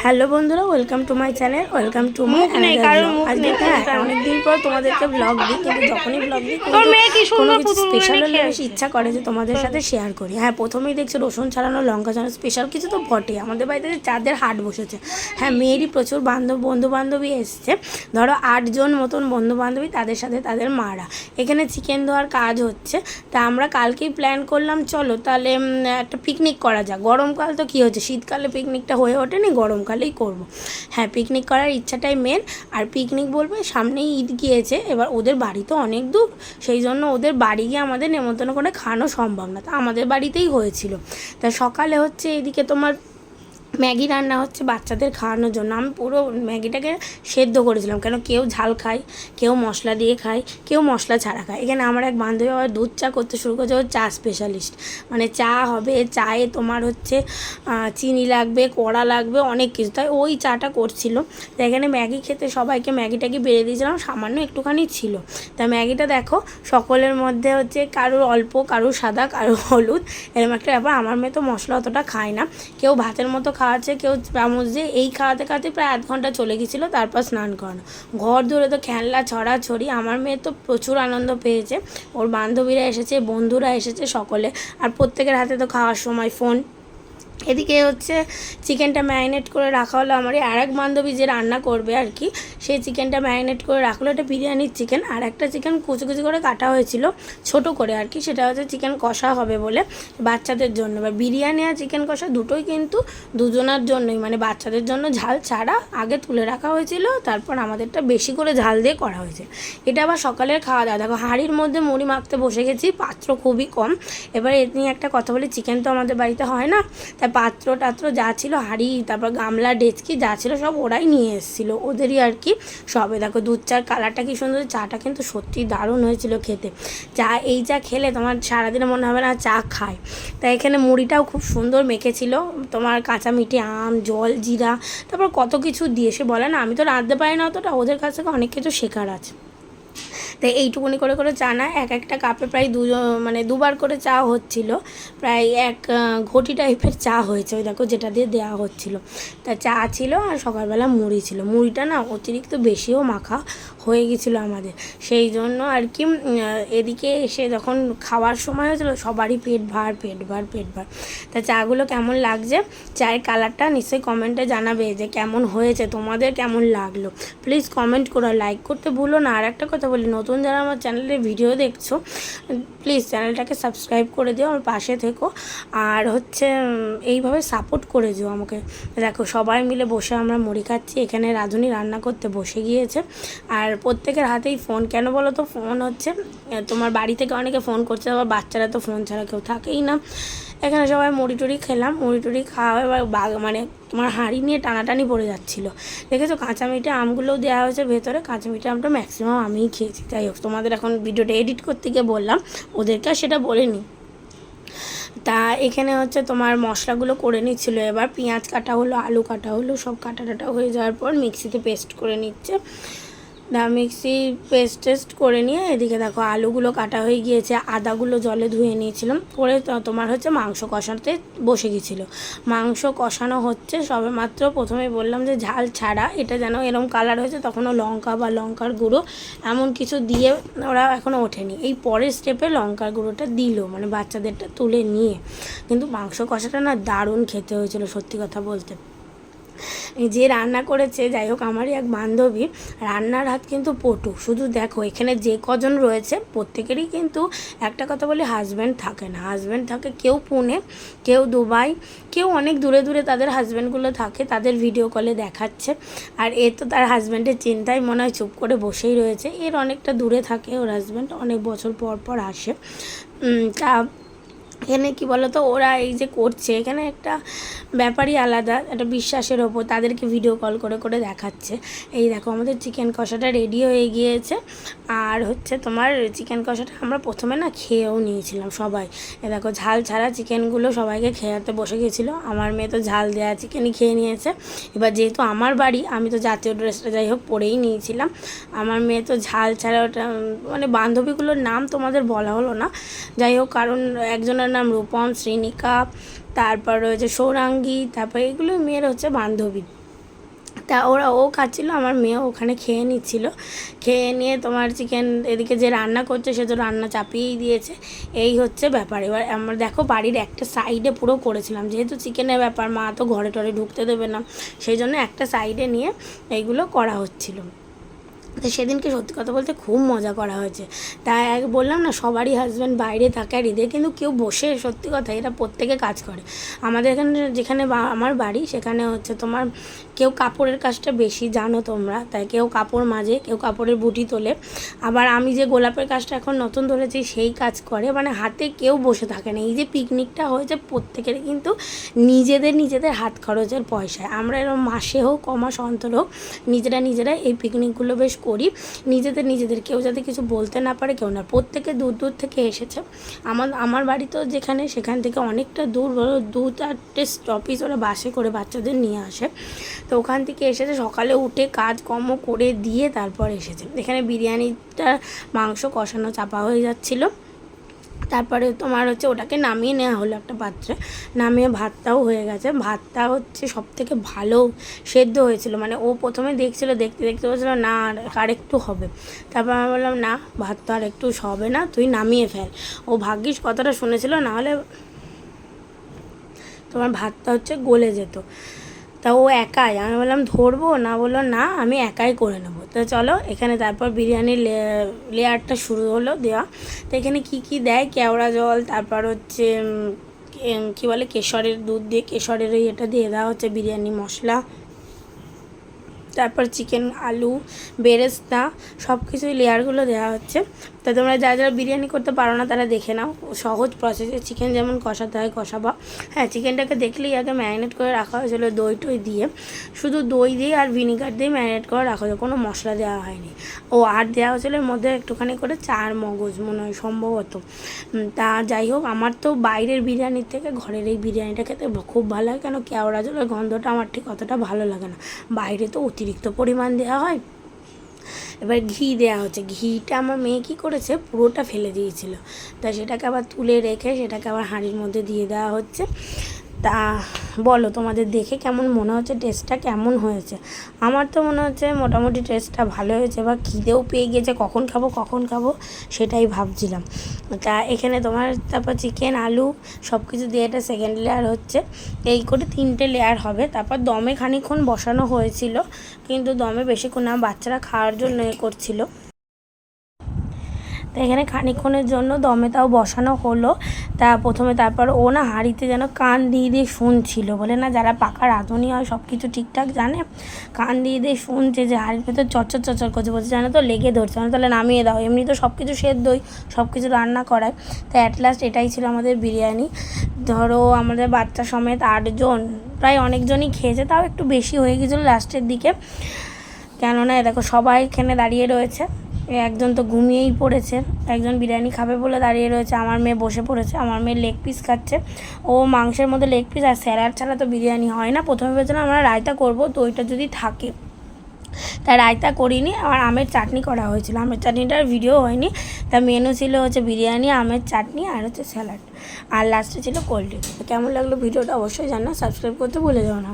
Hello বন্ধুরা welcome to my channel welcome to my আজকে হ্যাঁ অনেকদিন পর তোমাদেরকে ব্লগ দিই কিন্তু যখনই ব্লগ দিই কোনো কিছু স্পেশাল হলে বেশ ইচ্ছা করে যে তোমাদের সাথে শেয়ার করি। হ্যাঁ প্রথমেই দেখছ রসুন ছাড়ানো লঙ্কা ছাড়ানো স্পেশাল কিছু তো বটে আমাদের বাড়িতে চাঁদের হাট বসেছে। হ্যাঁ মেয়েরই প্রচুর বান্ধব বন্ধু বান্ধবী এসছে। ধরো আটজন মতন বন্ধু বান্ধবী তাদের সাথে তাদের মারা। এখানে চিকেন ধোয়ার কাজ হচ্ছে। তা আমরা কালকেই প্ল্যান করলাম চলো তাহলে একটা পিকনিক করা যাক। গরমকাল তো কী হচ্ছে? শীতকালে পিকনিকটা হয়ে ওঠেনি গরমকালেই করব। হ্যাঁ পিকনিক করার ইচ্ছাটাই মেন আর পিকনিক বলবে, সামনেই ঈদ গিয়েছে, এবার ওদের বাড়ি তো অনেক দূর। সেই জন্য ওদের বাড়ি গিয়ে আমাদের নেমন্তন্ন করে খাওয়ানো সম্ভব না। তা আমাদের বাড়িতেই হয়েছিল। তা সকালে হচ্ছে এদিকে তোমার ম্যাগি রান্না হচ্ছে বাচ্চাদের খাওয়ানোর জন্য। আমি পুরো ম্যাগিটাকে সেদ্ধ করেছিলাম, কেন কেউ ঝাল খায়, কেউ মশলা দিয়ে খায়, কেউ মশলা ছাড়া খায়। এখানে আমার এক বান্ধবী আবার দুধ চা করতে শুরু করেছে, ও চা স্পেশালিস্ট মানে চা হবে, চায়ে তোমার হচ্ছে চিনি লাগবে, কড়া লাগবে, অনেক কিছু। তাই ওই চাটা করছিল। তো এখানে ম্যাগি খেতে সবাইকে ম্যাগিটাকে বেড়ে দিয়েছিলাম, সামান্য একটুখানি ছিল। তা ম্যাগিটা দেখো, সকলের মধ্যে হচ্ছে কারোর অল্প, কারোর সাদা, কারোর হলুদ এরকম একটা ব্যাপার। আমার মেয়ে তো মশলা অতটা খায় না। কেউ ভাতের মতো খাওয়াচ্ছে কেউ চামচ দিয়ে এই খাওয়াতে খাওয়াতে প্রায় আধ ঘণ্টা চলে গেছিল তারপর স্নান করানো। ঘর ধরে তো খেলনা ছড়াছড়ি আমার মেয়ে তো প্রচুর আনন্দ পেয়েছে। ওর বান্ধবীরা এসেছে, বন্ধুরা এসেছে সকলে। আর প্রত্যেকের হাতে তো খাওয়ার সময় ফোন এদিকে হচ্ছে চিকেনটা ম্যারিনেট করে রাখা হলো আমার আর এক বান্ধবী যে রান্না করবে আর কি, সেই চিকেনটা ম্যারিনেট করে রাখল। এটা বিরিয়ানির চিকেন, আর একটা চিকেন কুচি কুচি করে কাটা হয়েছিল ছোট করে আর কি, সেটা হচ্ছে চিকেন কষা হবে বলে বাচ্চাদের জন্য। বা বিরিয়ানি আর চিকেন কষা দুটোই কিন্তু দুজনার জন্যই মানে বাচ্চাদের জন্য ঝাল ছাড়া আগে তুলে রাখা হয়েছিল, তারপর আমাদেরটা বেশি করে ঝাল দিয়ে করা হয়েছে। এটা আবার সকালের খাওয়া দাওয়া। দেখো, হাঁড়ির মধ্যে মুড়ি মাখতে বসে গেছি, পাত্র খুবই কম। এবার এ নিয়ে একটা কথা বলি, চিকেন তো আমাদের বাড়িতে হয় না তাই পাত্র টাত্র যা ছিল, হাঁড়ি, তারপর গামলা, ডেচকি যা ছিল সব ওরাই নিয়ে এসেছিল। ওদেরই আর কি সবে। দেখো দুধ চার কালারটা কি সুন্দর, চাটা কিন্তু সত্যি দারুণ হয়েছিল খেতে। চা, এই চা খেলে তোমার সারাদিনে মনে হবে না চা খায়। তাই এখানে মুড়িটাও খুব সুন্দর মেখেছিল। তোমার কাঁচা মিঠে আম, জল, জিরা, তারপর কত কিছু দিয়ে সে বলে না, আমি তো রাঁধতে পারি না অতটা, ওদের কাছ থেকে অনেক কিছু শেখার আছে। তাই এইটুকুনি করে করে চা না, এক একটা কাপে প্রায় দু মানে দুবার করে চা হচ্ছিল। প্রায় এক ঘটি টাইপের চা হয়েছে, ওই দেখো যেটা দিয়ে দেওয়া হচ্ছিল। তা চা ছিল আর সকালবেলা মুড়ি ছিল। মুড়িটা না অতিরিক্ত বেশিও মাখা হয়ে গেছিল আমাদের। সেই জন্য আর কি এদিকে এসে যখন খাওয়ার সময় হয়েছিল, সবারই পেট ভার পেট ভার পেট ভার। তা চাগুলো কেমন লাগছে? চায়ের কালারটা নিশ্চয়ই কমেন্টে জানাবে যে কেমন হয়েছে, তোমাদের কেমন লাগল? প্লিজ কমেন্ট করো, লাইক করতে ভুলো না। আর একটা কথা বলি, নতুন যারা আমার চ্যানেলে ভিডিও দেখছ প্লিজ চ্যানেলটাকে সাবস্ক্রাইব করে দিও, আমার পাশে থেকো। আর হচ্ছে এইভাবে সাপোর্ট করে দিও আমাকে। দেখো, সবাই মিলে বসে আমরা মুড়ি খাচ্ছি, এখানে রাঁধুনি রান্না করতে বসে গিয়েছে। আর প্রত্যেকের হাতেই ফোন কেন বলো তো? ফোন হচ্ছে, তোমার বাড়ি থেকে অনেকে ফোন করছে, আবার বাচ্চারা তো ফোন ছাড়া কেউ থাকেই না। এখানে সবাই মুড়ি টুড়ি খেলাম, মুড়ি টুড়ি খাওয়া এবার বাঘ মানে তোমার হাঁড়ি নিয়ে টানাটানি পড়ে যাচ্ছিল। দেখেছ, কাঁচা মিঠে আমগুলোও দেওয়া হয়েছে ভেতরে, কাঁচা মিঠে আমটা ম্যাক্সিমাম আমিই খেয়েছি। যাই হোক, তোমাদের এখন ভিডিওটা এডিট করতে গিয়ে বললাম, ওদেরকে সেটা বলিনি। তা এখানে হচ্ছে তোমার মশলাগুলো করে নিচ্ছিল এবার, পেঁয়াজ কাটা হলো, আলু কাটা হলো, সব কাটা টাটা হয়ে যাওয়ার পর মিক্সিতে পেস্ট করে নিচ্ছে। দা মিক্সি পেস্ট টেস্ট করে নিয়ে এদিকে দেখো আলুগুলো কাটা হয়ে গিয়েছে, আদাগুলো জলে ধুয়ে নিয়েছিলাম করে তোমার হচ্ছে মাংস কষাতে বসে গেছিল মাংস কষানো হচ্ছে সবে মাত্র প্রথমে বললাম যে ঝাল ছাড়া, এটা যেন এরম কালার হয়েছে তখনও লঙ্কা বা লঙ্কার গুঁড়ো, এমন কিছু দিয়ে ওরা এখনও ওঠেনি। এই পরের স্টেপে লঙ্কার গুঁড়োটা দিল মানে বাচ্চাদেরটা তুলে নিয়ে। কিন্তু মাংস কষাটা না দারুণ খেতে হয়েছিল, সত্যি কথা বলতে। যে রান্না করেছে, যাই হোক আমারই এক বান্ধবী, রান্নার হাত কিন্তু পটু। শুধু দেখো, এখানে যে কজন রয়েছে, প্রত্যেকেরই কিন্তু একটা কথা বলি হাজব্যান্ড থাকে না। হাজব্যান্ড থাকে কেউ পুনে, কেউ দুবাই, কেউ অনেক দূরে দূরে তাদের হাজব্যান্ডগুলো থাকে, তাদের ভিডিও কলে দেখাচ্ছে। আর এ তো তার হাজব্যান্ডের চিন্তায় মনে হয় চুপ করে বসেই রয়েছে। এর অনেকটা দূরে থাকে ওর হাজব্যান্ড অনেক বছর পর পর আসে। তা এখানে কি বলতো, ওরা এই যে করছে, এখানে একটা ব্যাপারই আলাদা, একটা বিশ্বাসের ওপর, তাদেরকে ভিডিও কল করে করে দেখাচ্ছে। এই দেখো, আমাদের চিকেন কষাটা রেডি হয়ে গিয়েছে। আর হচ্ছে তোমার চিকেন কষাটা আমরা প্রথমে না খেয়েও নিয়েছিলাম সবাই। এ দেখো, ঝাল ছাড়া চিকেনগুলো সবাইকে খেয়াতে বসে গেছিল। আমার মেয়ে তো ঝাল দেওয়া চিকেনই খেয়ে নিয়েছে। এবার যেহেতু আমার বাড়ি, আমি তো জাতীয় ড্রেসটা যাই হোক পরেই নিয়েছিলাম। আমার মেয়ে তো ঝাল ছাড়া ওটা মানে বান্ধবীগুলোর নাম তোমাদের বলা হলো না। যাই হোক, কারণ একজনের নাম রূপম, শ্রীনিকা, তারপর রয়েছে সৌরাঙ্গী, তারপর এগুলো মেয়ের হচ্ছে বান্ধবী। তা ওরা ও খাচ্ছিল, আমার মেয়ে ওখানে খেয়ে নিচ্ছিল। খেয়ে নিয়ে তোমার চিকেন এদিকে যে রান্না করছে, সে তো রান্না চাপিয়েই দিয়েছে। এই হচ্ছে ব্যাপার। এবার আমরা দেখো বাড়ির একটা সাইডে পুরো করেছিলাম। যেহেতু চিকেনের ব্যাপার, মা তো ঘরে টরে ঢুকতে দেবে না। সেই জন্য একটা সাইডে নিয়ে এইগুলো করা হচ্ছিল। তো সেদিনকে সত্যি কথা বলতে খুব মজা করা হয়েছে। তাই বললাম না, সবারই হাজব্যান্ড বাইরে থাকে আর এদের কিন্তু কেউ বসে সত্যি কথা এরা প্রত্যেকে কাজ করে। আমাদের এখানে যেখানে আমার বাড়ি, সেখানে হচ্ছে তোমার কেউ কাপড়ের কাজটা বেশি জানো তোমরা, তাই কেউ কাপড় মাজে, কেউ কাপড়ের বুটি তোলে। আবার আমি যে গোলাপের কাজটা এখন নতুন ধরেছি, সেই কাজ করে। মানে হাতে কেউ বসে থাকে না। এই যে পিকনিকটা হয়েছে প্রত্যেকের কিন্তু নিজেদের নিজেদের হাত খরচের পয়সায়। আমরা এরকম মাসে হোক কমাস অন্তর হোক, নিজেরা নিজেরা এই পিকনিকগুলো বেশ করি, নিজেদের নিজেদের, কেউ যাতে কিছু বলতে না পারে, কেউ না। প্রত্যেকে দূর দূর থেকে এসেছে। আমার আমার বাড়ি তো যেখানে, সেখান থেকে অনেকটা দূর বলো দু চারটে স্টপিস ওরা বাসে করে বাচ্চাদের নিয়ে আসে। তো ওখান থেকে এসেছে, সকালে উঠে কাজকর্ম করে দিয়ে তারপর এসেছে। এখানে বিরিয়ানিটা, মাংস কষানো চাপা হয়ে যাচ্ছিল। তারপরে তোমার হচ্ছে ওটাকে নামিয়ে নেওয়া হলো একটা পাত্রে। নামিয়ে ভাতটাও হয়ে গেছে। ভাতটা হচ্ছে সব থেকে ভালো সেদ্ধ হয়েছিল। মানে ও প্রথমে দেখছিল, দেখতে দেখতে বলছিল, না, আর আরেকটু হবে। তারপর আমি বললাম, না, ভাত তো আর একটু হবে না, তুই নামিয়ে ফেল। ও ভাগ্যিস কথাটা শুনেছিল নাহলে তোমার ভাতটা হচ্ছে গলে যেত। তা ও একাই। আমি বললাম, ধরবো? না বলল, না, আমি একাই করে নেব। তো চলো, এখানে তারপর বিরিয়ানির লেয়ারটা শুরু হলো দেওয়া। তো এখানে কি কি দেয়? কেওড়া জল, তারপর হচ্ছে কী বলে, কেশরের দুধ দিয়ে, কেশরের এটা দিয়ে দেওয়া হচ্ছে, বিরিয়ানি মশলা। তারপর চিকেন, আলু, বেরেস্তা সব কিছুই লেয়ারগুলো দেওয়া হচ্ছে। তা তোমরা যারা যারা বিরিয়ানি করতে পারো না, তারা দেখে নাও। সহজ প্রসেসে চিকেন যেমন কষাতে হয়, কষাবা। হ্যাঁ চিকেনটাকে দেখলেই আগে ম্যারিনেট করে রাখা হয়েছিলো দই টই দিয়ে। শুধু দই দিয়ে আর ভিনিগার দিয়ে ম্যারিনেট করে রাখা হয়েছিল, কোনো মশলা দেওয়া হয়নি। ও আর দেওয়া হয়েছিলো এর মধ্যে একটুখানি করে চার মগজ, মনে হয় সম্ভবত। তা যাই হোক, আমার তো বাইরের বিরিয়ানির থেকে ঘরের এই বিরিয়ানিটা খেতে খুব ভালো লাগে, কেন কেওড়া জলের গন্ধটা আমার ঠিক অতটা ভালো লাগে না। বাইরে তো অতিরিক্ত পরিমাণ দেওয়া হয়। এবার ঘি দেওয়া হচ্ছে। ঘিটা আমার মেয়ে কী করেছে? পুরোটা ফেলে দিয়েছিল। তা সেটাকে আবার তুলে রেখে সেটাকে আবার হাঁড়ির মধ্যে দিয়ে দেওয়া হচ্ছে। তা বলো, তোমাদের দেখে কেমন মনে হচ্ছে টেস্টটা কেমন হয়েছে? আমার তো মনে হচ্ছে মোটামুটি টেস্টটা ভালো হয়েছে, বা খিদেও পেয়ে গেছে, কখন খাব কখন খাব, সেটাই ভাবছিলাম। তা এখানে তোমার তারপর চিকেন আলু সব কিছু দিয়ে এটা সেকেন্ড লেয়ার হচ্ছে। এই করে তিনটে লেয়ার হবে, তারপর দমে খানিক্ষণ বসানো হয়েছিল, কিন্তু দমে বেশিক্ষণ না, বাচ্চারা খাওয়ার জন্য এ করছিল। তো এখানে খানিকক্ষণের জন্য দমে তাও বসানো হলো। তা প্রথমে তারপর ও না হাঁড়িতে যেন কান দিয়ে দিয়ে শুনছিল বলে না, যারা পাকা রাঁধুনি হয় সব কিছু ঠিকঠাক জানে। কান দিয়ে দিয়ে শুনছে যে হাঁড়ির ভেতর চচ্চর চচ্চর করছে বলছে, জানো তো লেগে ধরছে আমি তাহলে নামিয়ে দাও। এমনি তো সব কিছু সেদ্ধই সব কিছু রান্না করায়। তো অ্যাট লাস্ট এটাই ছিল আমাদের বিরিয়ানি। ধরো আমাদের বাচ্চা সমেত আটজন, প্রায় অনেকজনই খেয়েছে, তাও একটু বেশি হয়ে গেছিল লাস্টের দিকে। কেননা দেখো সবাই এখানে দাঁড়িয়ে রয়েছে। একজন তো ঘুমিয়েই পড়েছে, একজন বিরিয়ানি খাবে বলে দাঁড়িয়ে রয়েছে, আমার মেয়ে বসে পড়েছে, আমার মেয়ে লেগ পিস খাচ্ছে, ও মাংসের মধ্যে লেগ পিস আর স্যালাড ছাড়া তো বিরিয়ানি হয় না, প্রথমে ভেবেছিলাম আমরা রায়তা করব, তো ওইটা যদি থাকে। তা রায়তা করিনি আর আমের চাটনি করা হয়েছিল, আমের চাটনিটার ভিডিও হয়নি, তা মেনু ছিল হচ্ছে বিরিয়ানি, আমের চাটনি আর হচ্ছে স্যালাড আর লাস্টে ছিল কোল্ড ড্রিঙ্ক কেমন লাগল ভিডিওটা অবশ্যই জানা সাবস্ক্রাইব করতে ভুলে যাও না।